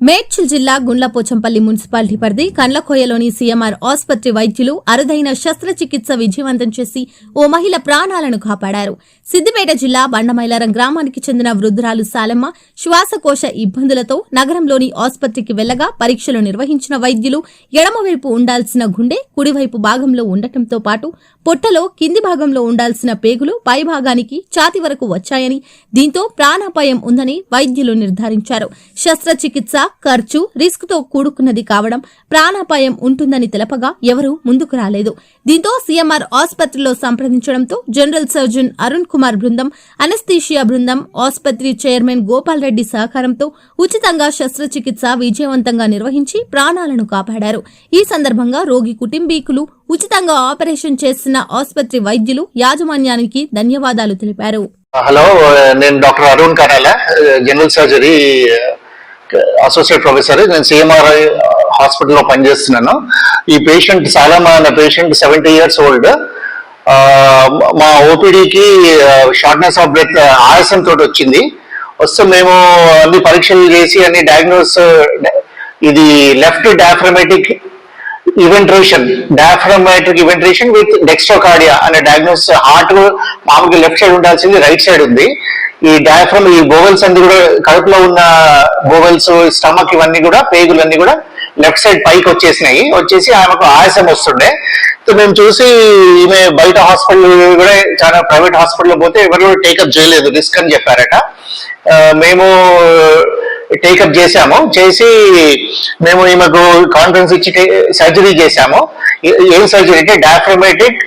మేడ్చల్ జిల్లా గుండ్లపోచంపల్లి మున్సిపాలిటీ పరిధి కండ్లకోయలోని సీఎంఆర్ ఆసుపత్రి వైద్యులు అరుదైన శస్త్రచికిత్స విజయవంతం చేసి ఓ మహిళ ప్రాణాలను కాపాడారు. సిద్దిపేట జిల్లా బండమైలారం గ్రామానికి చెందిన వృద్ధురాలు సాలమ్మ శ్వాసకోశ ఇబ్బందులతో నగరంలోని ఆసుపత్రికి వెళ్ళగా పరీక్షలు నిర్వహించిన వైద్యులు ఎడమవైపు ఉండాల్సిన గుండె కుడివైపు భాగంలో ఉండటంతో పాటు పొట్టలో కింది భాగంలో ఉండాల్సిన పేగులు పై భాగానికి ఛాతి వరకు వచ్చాయని దీంతో ప్రాణాపాయం ఉందని వైద్యులు నిర్ధారించారు. శస్త్రచికిత్స ఖర్చు రిస్క్తో కూడుకున్నది కావడం ప్రాణాపాయం ఉంటుందని తెలపగా ఎవరూ ముందుకు రాలేదు. దీంతో సీఎంఆర్ ఆసుపత్రిలో సంప్రదించడంతో జనరల్ సర్జన్ అరుణ్ కుమార్ బృందం అనస్థీషియా బృందం ఆసుపత్రి చైర్మన్ గోపాల్ రెడ్డి సహకారంతో ఉచితంగా శస్త్రచికిత్స విజయవంతంగా నిర్వహించి ప్రాణాలను కాపాడారు. ఈ సందర్భంగా రోగి కుటుంబీకులు ఉచితంగా ఆపరేషన్ చేసిన ఆసుపత్రి వైద్యులు యాజమాన్యానికి ధన్యవాదాలు తెలిపారు. హలో నేను doctor Arun Karala general surgery associate professor uh, నేను సిఎంఆర్ఐ హాస్పిటల్లో uh, పనిచేస్తున్నాను. ఈ పేషెంట్ సాలమా అనే పేషెంట్ సెవెంటీ ఇయర్స్ ఓల్డ్ మా ఓపీడీకి షార్ట్నెస్ ఆఫ్ బ్రెత్ ఆయాసం తోటి వచ్చింది. వస్తే మేము అన్ని పరీక్షలు చేసి అన్ని డయాగ్నోస్ ఇది left diaphragmatic eventration diaphragmatic eventration with dextrocardia అనే డయాగ్నోస్ హార్ట్ మామూలుగా లెఫ్ట్ సైడ్ ఉండాల్సింది రైట్ సైడ్ ఉంది. ఈ డయాఫ్రమ్ ఈ బోవెల్స్ అన్ని కూడా కడుపులో ఉన్న బోవెల్స్ స్టమక్ ఇవన్నీ కూడా పేగులన్నీ కూడా లెఫ్ట్ సైడ్ పైకి వచ్చేసినాయి. వచ్చేసి ఆమెకు ఆయాసం వస్తుండే. సో మేము చూసి ఈమె బయట హాస్పిటల్ కూడా చాలా ప్రైవేట్ హాస్పిటల్ పోతే ఎవరు టేకప్ చేయలేదు రిస్క్ అని చెప్పారట. మేము టేకప్ చేశాము. చేసి మేము ఈమెకు కాన్ఫరెన్స్ ఇచ్చి సర్జరీ చేశాము. ఏ- ఏం సర్జరీ అంటే డయాఫ్రమేటిక్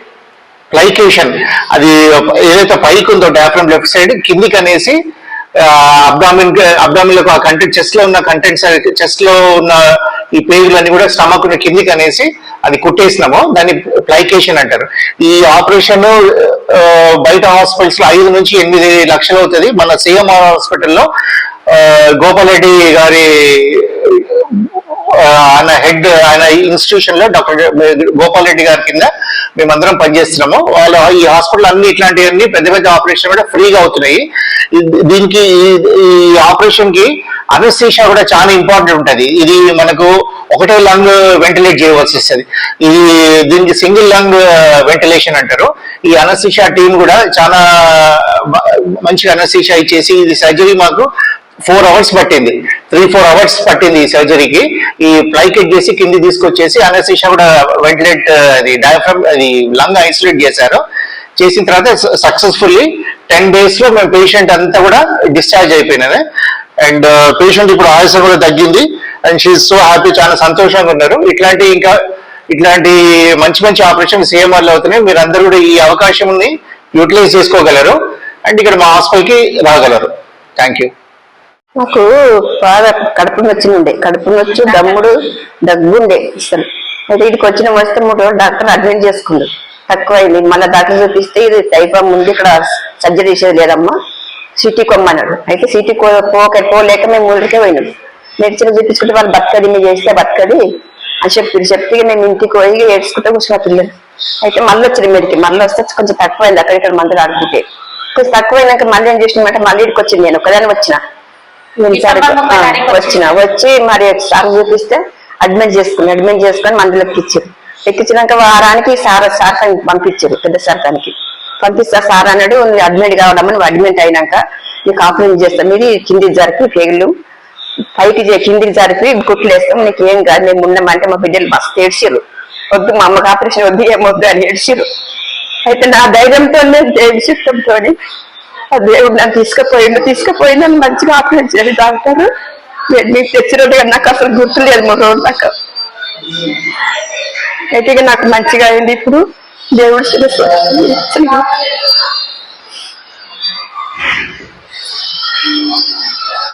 ప్లైకేషన్ అది ఏదైతే పైకి ఉందో డాఫ్రమ్ లెఫ్ట్ సైడ్ కిందికి అనేసి అబ్డామిన్ అబ్డామిన్లో కంటెంట్ చెస్ట్లో ఉన్న కంటెంట్స్ చెస్ట్లో ఉన్న ఈ పేగులన్నీ కూడా స్టమక్ కిందికి అనేసి అది కుట్టేసినాము. దాన్ని ప్లైకేషన్ అంటారు. ఈ ఆపరేషన్ బయట హాస్పిటల్స్లో ఐదు నుంచి ఎనిమిది లక్షలు అవుతుంది. మన సీఎం హాస్పిటల్లో గోపాల్ రెడ్డి గారి ఆయన హెడ్ ఆయన ఇన్స్టిట్యూషన్లో డాక్టర్ గోపాల్ రెడ్డి గారి కింద మేమందరం పనిచేస్తున్నాము. వాళ్ళ ఈ హాస్పిటల్ అన్ని ఇట్లాంటివన్నీ పెద్ద పెద్ద ఆపరేషన్ కూడా ఫ్రీగా అవుతున్నాయి. దీనికి ఈ- ఆపరేషన్కి అనస్థీషియా కూడా చాలా ఇంపార్టెంట్ ఉంటుంది. ఇది మనకు ఒకటే లంగ్ వెంటిలేట్ చేయవలసి వస్తుంది. ఇది దీనికి సింగిల్ లంగ్ వెంటిలేషన్ అంటారు. ఈ అనస్థీషియా టీం కూడా చాలా మంచి మంచిగా అనస్థీషియా ఇచ్చేసి ఇది సర్జరీ మాకు ఫోర్ అవర్స్ పట్టింది. త్రీ ఫోర్ అవర్స్ పట్టింది ఈ సర్జరీకి. ఈ ప్లైకెట్ చేసి కింది తీసుకొచ్చేసి అనస్థీషియా కూడా వెంటిలేట్ అది డయాఫ్రమ్ అది లంగ్ ఐసోలేట్ చేశారు. చేసిన తర్వాత సక్సెస్ఫుల్లీ టెన్ డేస్లో మేము పేషెంట్ అంతా కూడా డిశ్చార్జ్ అయిపోయినది అండ్ పేషెంట్ ఇప్పుడు ఆయుసం కూడా తగ్గింది. అండ్ షీ సో హ్యాపీ చాలా సంతోషంగా ఉన్నారు. ఇట్లాంటి ఇంకా ఇట్లాంటి మంచి మంచి ఆపరేషన్ సీఎంఆర్లు అవుతున్నాయి. మీరు అందరూ కూడా ఈ అవకాశం యూటిలైజ్ చేసుకోగలరు. అండ్ ఇక్కడ మా హాస్పిటల్కి రాగలరు. థ్యాంక్ యూ నాకు బాగా కడుపు నొచ్చి ఉండే కడుపు నొచ్చి దమ్ముడు దగ్గుండే అసలు. అయితే ఇక్కడికి వచ్చిన వస్తే మూడు రోజులు డాక్టర్ అడ్మిట్ చేసుకుండు తక్కువ అయింది మళ్ళీ డాక్టర్ చూపిస్తే ఇది టైఫామ్ ఉంది ఇక్కడ సర్జరీ చేసేది లేదమ్మా. సిటీ కొమ్మన్నాడు. అయితే సిటీ పోక పోలేక మేము ఊరికే పోయినాం. మెడిసిన్ చూపించుకుంటే వాళ్ళు బతకది మీరు చేస్తే బతకది అని చెప్పి చెప్పి నేను ఇంటికి పోయి ఏడ్చుకుంటే కూర్చున్న పిల్లలు అయితే మళ్ళీ వచ్చింది మీదకి మళ్ళీ వస్తే కొంచెం తక్కువైంది అక్కడ ఇక్కడ మందులు ఆడుకుంటే. కొంచెం తక్కువైనాక మళ్ళీ ఏం చేసినామంటే మళ్ళీ ఇక్కడికి వచ్చింది నేను. ఒకదాని వచ్చిన. వచ్చిన వచ్చి మరి సార్ చూపిస్తే అడ్మిట్ చేసుకుని అడ్మిట్ చేసుకొని మందులు ఎక్కిచ్చారు ఎక్కించినాక వారానికి సార్ సార్ పంపించారు పెద్ద సార్ దానికి. పంపిస్తా సార్ అన్నాడు అడ్మిట్ కావడమని అడ్మిట్ అయినాక నీకు ఆపరేషన్ చేస్తాం ఇది కింది జరిపి పేగులు పైకి కిందికి జరిపి కుట్లు వేస్తాం నీకు ఏం కాదు మేము ఉన్నామంటే మా బిడ్డలు మస్తు ఏడ్చిరు వద్దు మా అమ్మకి ఆపరేషన్ వద్దు ఏమొద్దు అని ఏడ్చిరు అయితే నా ధైర్యంతో ఏడ్చిష్టంతో ఆ దేవుడు నన్ను తీసుకుపోయిండు తీసుకుపోయిండు అని మంచిగా ఆపరేట్ చేయాలి డాక్టర్ నేను మీకు తెచ్చినట్టు నాకు అసలు గుర్తులేదు మూడు రోజులు నాకు అయితే నాకు మంచిగా అయింది ఇప్పుడు. దేవుడు